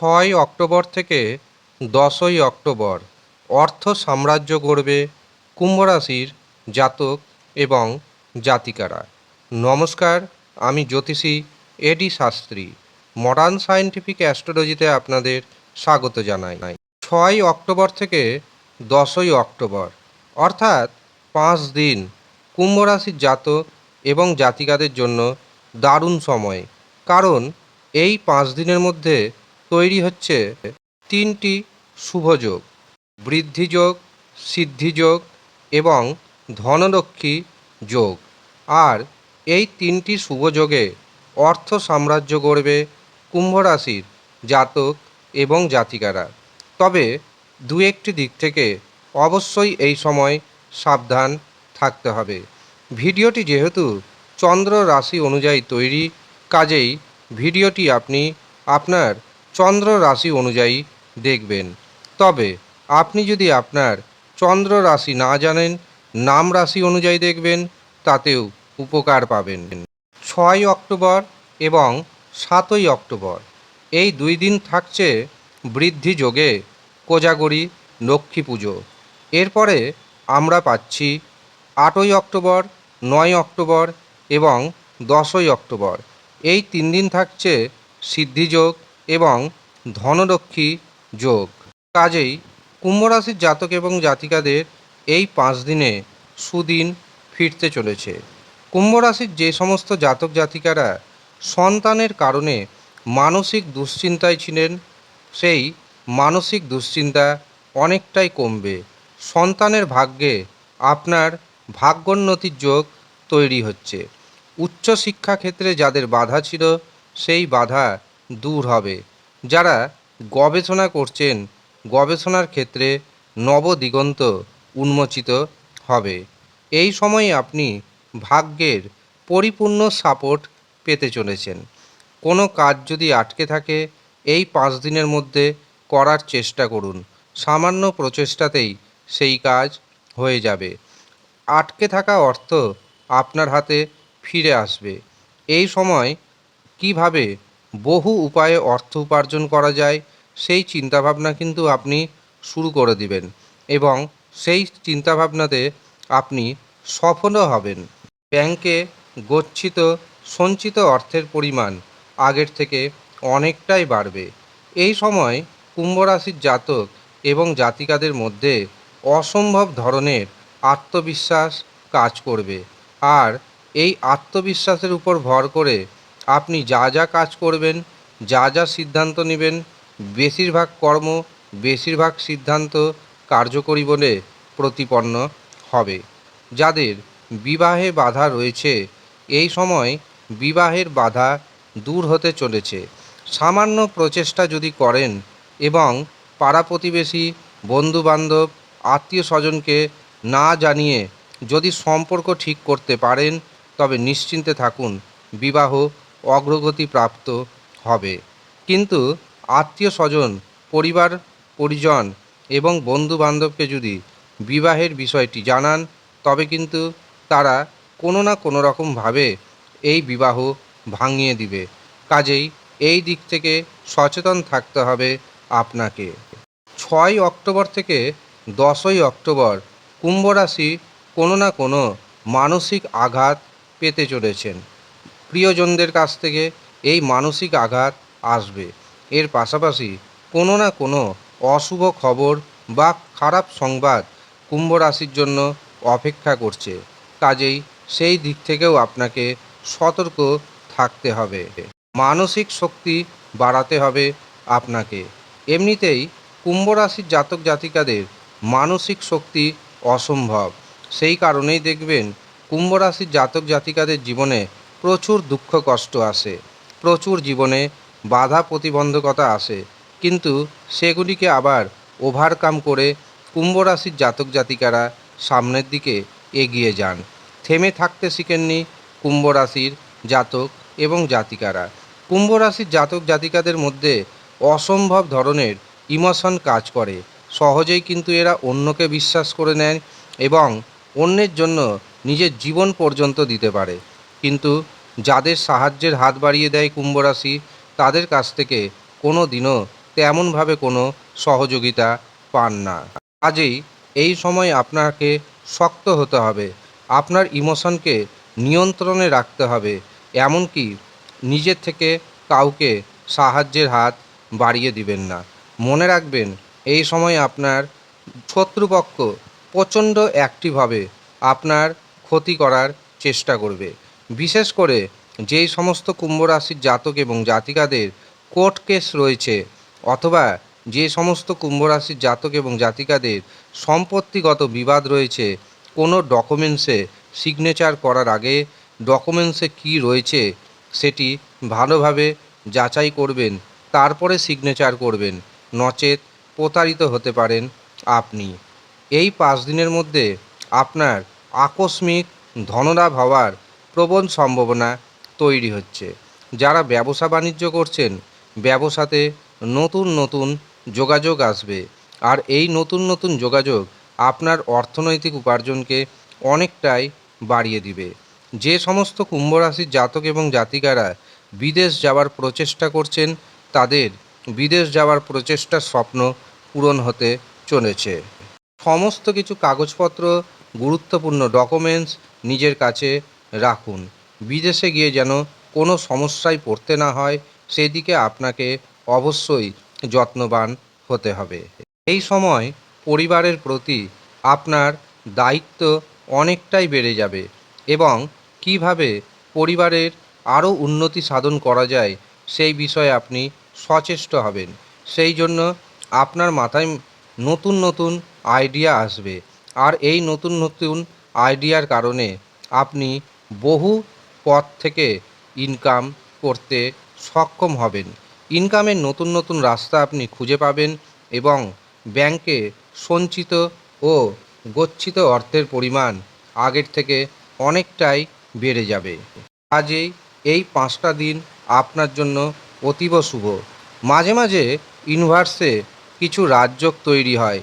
ছয় অক্টোবর থেকে দশই অক্টোবর অর্থ সাম্রাজ্য গড়বে কুম্ভ রাশির জাতক এবং জাতিকারা। নমস্কার, আমি জ্যোতিষী A D Shastri modern scientific অ্যাস্ট্রোলজিতে আপনাদের স্বাগত জানাই। নাই ছয় অক্টোবর থেকে দশই অক্টোবর, অর্থাৎ পাঁচ দিন কুম্ভ রাশির জাতক এবং জাতিকাদের জন্য দারুণ সময়। কারণ এই পাঁচ দিনের মধ্যে তৈরি হচ্ছে তিনটি শুভযোগ বৃদ্ধিযোগ সিদ্ধিযোগ এবং ধনলক্ষ্মী যোগ। আর এই তিনটি শুভযোগে অর্থ সাম্রাজ্য গড়বে কুম্ভ রাশির জাতক এবং জাতিকারা। তবে দু একটি দিক থেকে অবশ্যই এই সময় সাবধান থাকতে হবে। ভিডিওটি যেহেতু চন্দ্র রাশি অনুযায়ী তৈরি, কাজেই ভিডিওটি আপনি আপনার চন্দ্র রাশি অনুযায়ী দেখবেন। তবে আপনি যদি আপনার চন্দ্র রাশি না জানেন, নাম রাশি অনুযায়ী দেখবেন, তাতেও উপকার পাবেন। ছয় অক্টোবর এবং সাতই অক্টোবর, এই দুই দিন থাকছে বৃদ্ধি যোগে কোজাগরি লক্ষ্মী পুজো। এরপরে আমরা পাচ্ছি আটই অক্টোবর, নয় অক্টোবর এবং দশই অক্টোবর, এই তিন দিন থাকছে সিদ্ধিযোগ এবং ধনলক্ষ্মী যোগ। কাজেই কুম্ভ রাশির জাতক এবং জাতিকাদের এই পাঁচ দিনে সুদিন ফিরতে চলেছে। কুম্ভ রাশির যে সমস্ত জাতক জাতিকারা সন্তানের কারণে মানসিক দুশ্চিন্তায় ছিলেন, সেই মানসিক দুশ্চিন্তা অনেকটাই কমবে। সন্তানের ভাগ্যে আপনার ভাগ্যোন্নতির যোগ তৈরি হচ্ছে। উচ্চশিক্ষা ক্ষেত্রে যাদের বাধা ছিল, সেই বাধা দূর হবে। যারা গবেষণা করছেন, গবেষণার ক্ষেত্রে নবদিগন্ত উন্মোচিত হবে। এই সময়ে আপনি ভাগ্যের পরিপূর্ণ সাপোর্ট পেতে চলেছেন। কোনো কাজ যদি আটকে থাকে, এই পাঁচ দিনের মধ্যে করার চেষ্টা করুন। সামান্য প্রচেষ্টাতেই সেই কাজ হয়ে যাবে। আটকে থাকা অর্থ আপনার হাতে ফিরে আসবে। এই সময় কীভাবে বহু উপায়ে অর্থ উপার্জন করা যায়, সেই চিন্তাভাবনা কিন্তু আপনি শুরু করে দিবেন এবং সেই চিন্তাভাবনাতে আপনি সফলও হবেন। ব্যাংকে গচ্ছিত, সঞ্চিত অর্থের পরিমাণ আগের থেকে অনেকটাই বাড়বে। এই সময় কুম্ভ রাশির জাতক এবং জাতিকাদের মধ্যে অসম্ভব ধরনের আত্মবিশ্বাস কাজ করবে। আর এই আত্মবিশ্বাসের উপর ভর করে আপনি যা যা কাজ করবেন, যা যা সিদ্ধান্ত নেবেন, বেশিরভাগ কর্ম, বেশিরভাগ সিদ্ধান্ত কার্যকরী বলে প্রতিপন্ন হবে। যাদের বিবাহে বাধা রয়েছে, এই সময় বিবাহের বাধা দূর হতে চলেছে। সামান্য প্রচেষ্টা যদি করেন এবং পাড়া প্রতিবেশী বন্ধুবান্ধব আত্মীয় স্বজনকে না জানিয়ে যদি সম্পর্ক ঠিক করতে পারেন, তবে নিশ্চিন্তে থাকুন। বিবাহ অগ্রগতি প্রাপ্ত হবে। কিন্তু আত্মীয় স্বজন পরিবার, পরিজন এবং বন্ধু বান্ধবকে যদি বিবাহের বিষয়টি জানান, তবে কিন্তু তারা কোনো না কোনো রকমভাবে এই বিবাহ ভাঙিয়ে দিবে। কাজেই এই দিক থেকে সচেতন থাকতে হবে আপনাকে। ছয় অক্টোবর থেকে দশই অক্টোবর কুম্ভ রাশি কোনো না কোনো মানসিক আঘাত পেতে চলেছেন। প্রিয়জনদের কাছ থেকে এই মানসিক আঘাত আসবে। এর পাশাপাশি কোনো না কোনো অশুভ খবর বা খারাপ সংবাদ কুম্ভ রাশির জন্য অপেক্ষা করছে। কাজেই সেই দিক থেকেও আপনাকে সতর্ক থাকতে হবে। মানসিক শক্তি বাড়াতে হবে আপনাকে। এমনিতেই কুম্ভ রাশির জাতক জাতিকাদের মানসিক শক্তি অসম্ভব। সেই কারণেই দেখবেন কুম্ভ রাশির জাতক জাতিকাদের জীবনে প্রচুর দুঃখ কষ্ট আসে, প্রচুর জীবনে বাধা প্রতিবন্ধকতা আসে, কিন্তু সেগুলিকে আবার ওভারকাম করে কুম্ভ রাশির জাতক জাতিকারা সামনের দিকে এগিয়ে যান। থেমে থাকতে শিখেননি কুম্ভ রাশির জাতক এবং জাতিকারা। কুম্ভ রাশির জাতক জাতিকাদের মধ্যে অসম্ভব ধরনের ইমোশন কাজ করে। সহজেই কিন্তু এরা অন্যকে বিশ্বাস করে নেন এবং অন্যের জন্য নিজের জীবন পর্যন্ত দিতে পারে। কিন্তু যাদের সাহায্যের হাত বাড়িয়ে দেয় কুম্ভ রাশি, তাদের কাছ থেকে কোনো দিনও তেমনভাবে কোনো সহযোগিতা পান না। কাজেই এই সময় আপনাকে শক্ত হতে হবে, আপনার ইমোশনকে নিয়ন্ত্রণে রাখতে হবে, এমনকি নিজের থেকে কাউকে সাহায্যের হাত বাড়িয়ে দিবেন না। মনে রাখবেন, এই সময় আপনার শত্রুপক্ষ প্রচণ্ড অ্যাক্টিভ হবে আপনার ক্ষতি করার চেষ্টা করবে। বিশেষ করে যেই সমস্ত কুম্ভ রাশির জাতক এবং জাতিকাদের কোর্ট কেস রয়েছে অথবা যে সমস্ত কুম্ভ রাশির জাতক এবং জাতিকাদের সম্পত্তিগত বিবাদ রয়েছে, কোনো ডকুমেন্টসে সিগনেচার করার আগে ডকুমেন্টসে কী রয়েছে সেটি ভালোভাবে যাচাই করবেন, তারপরে সিগনেচার করবেন, নচেত প্রতারিত হতে পারেন আপনি। এই পাঁচ দিনের মধ্যে আপনার আকস্মিক ধনলাভ হওয়ার প্রবল সম্ভাবনা তৈরি হচ্ছে। যারা ব্যবসা বাণিজ্য করছেন, ব্যবসাতে নতুন নতুন যোগাযোগ আসবে। আর এই নতুন নতুন যোগাযোগ আপনার অর্থনৈতিক উপার্জনকে অনেকটাই বাড়িয়ে দিবে। যে সমস্ত কুম্ভ রাশির জাতক এবং জাতিকারা বিদেশ যাওয়ার প্রচেষ্টা করছেন, তাদের বিদেশ যাওয়ার প্রচেষ্টার স্বপ্ন পূরণ হতে চলেছে। সমস্ত কিছু কাগজপত্র, গুরুত্বপূর্ণ ডকুমেন্টস নিজের কাছে রাখুন। বিদেশে গিয়ে যেন কোনো সমস্যায় পড়তে না হয়, সেদিকে আপনাকে অবশ্যই যত্নবান হতে হবে। এই সময় পরিবারের প্রতি আপনার দায়িত্ব অনেকটাই বেড়ে যাবে এবং কীভাবে পরিবারের আরও উন্নতি সাধন করা যায়, সেই বিষয়ে আপনি সচেষ্ট হবেন। সেই জন্য আপনার মাথায় নতুন নতুন আইডিয়া আসবে। আর এই নতুন নতুন আইডিয়ার কারণে আপনি বহু পথ থেকে ইনকাম করতে সক্ষম হবেন। ইনকামের নতুন নতুন রাস্তা আপনি খুঁজে পাবেন এবং ব্যাংকে সঞ্চিত ও গচ্ছিত অর্থের পরিমাণ আগের থেকে অনেকটাই বেড়ে যাবে। কাজেই এই পাঁচটা দিন আপনার জন্য অতীব শুভ। মাঝে মাঝে ইউনিভার্সে কিছু রাজযোগ তৈরি হয়।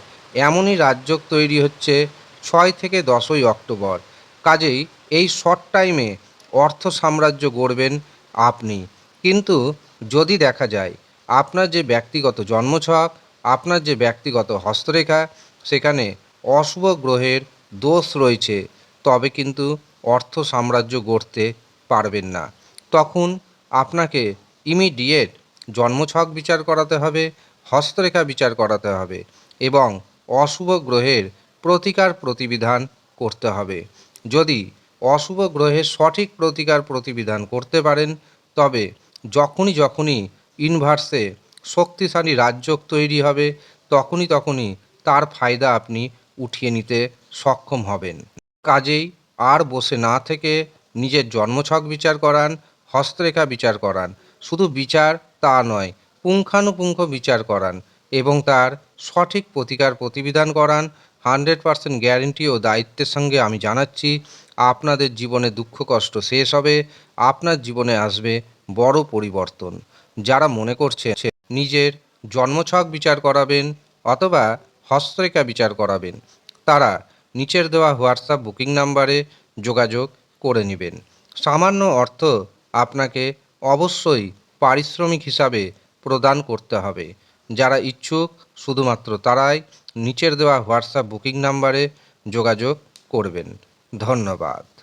এমনই রাজযোগ তৈরি হচ্ছে ছয় থেকে দশই অক্টোবর। কাজেই এই শর্ট টাইমে অর্থ সাম্রাজ্য গড়বেন আপনি। কিন্তু যদি দেখা যায় আপনার যে ব্যক্তিগত জন্মছক, আপনার যে ব্যক্তিগত হস্তরেখা, সেখানে অশুভ গ্রহের দোষ রয়েছে, তবে কিন্তু অর্থ সাম্রাজ্য গড়তে পারবেন না। তখন আপনাকে ইমিডিয়েট জন্মছক বিচার করাতে হবে, হস্তরেখা বিচার করাতে হবে এবং অশুভ গ্রহের প্রতিকার প্রতিবিধান করতে হবে। যদি অশুভ গ্রহের সঠিক প্রতিকার প্রতিবিধান করতে পারেন, তবে যখনই যখনই ইনভার্সে শক্তিশালী রাজযোগ তৈরি হবে, তখনই তখনই তার ফায়দা আপনি উঠিয়ে নিতে সক্ষম হবেন। কাজেই আর বসে না থেকে নিজের জন্মছক বিচার করান, হস্তরেখা বিচার করান, শুধু বিচার তা নয়, পুঙ্খানুপুঙ্খ বিচার করান এবং তার সঠিক প্রতিকার প্রতিবিধান করান। হান্ড্রেড পারসেন্ট গ্যারেন্টি ও দায়িত্বের সঙ্গে আমি জানাচ্ছি আপনাদের জীবনে দুঃখ, কষ্ট শেষ হবে, আপনার জীবনে আসবে বড় পরিবর্তন। যারা মনে করছে নিজের জন্মছক বিচার করাবেন অথবা হস্তরেখা বিচার করাবেন, তারা নিচের দেওয়া হোয়াটসঅ্যাপ বুকিং নাম্বারে যোগাযোগ করে নেবেন। সামান্য অর্থ আপনাকে অবশ্যই পারিশ্রমিক হিসাবে প্রদান করতে হবে। যারা ইচ্ছুক, শুধুমাত্র তারাই নিচের দেওয়া হোয়াটসঅ্যাপ বুকিং নাম্বারে যোগাযোগ করবেন। ধন্যবাদ।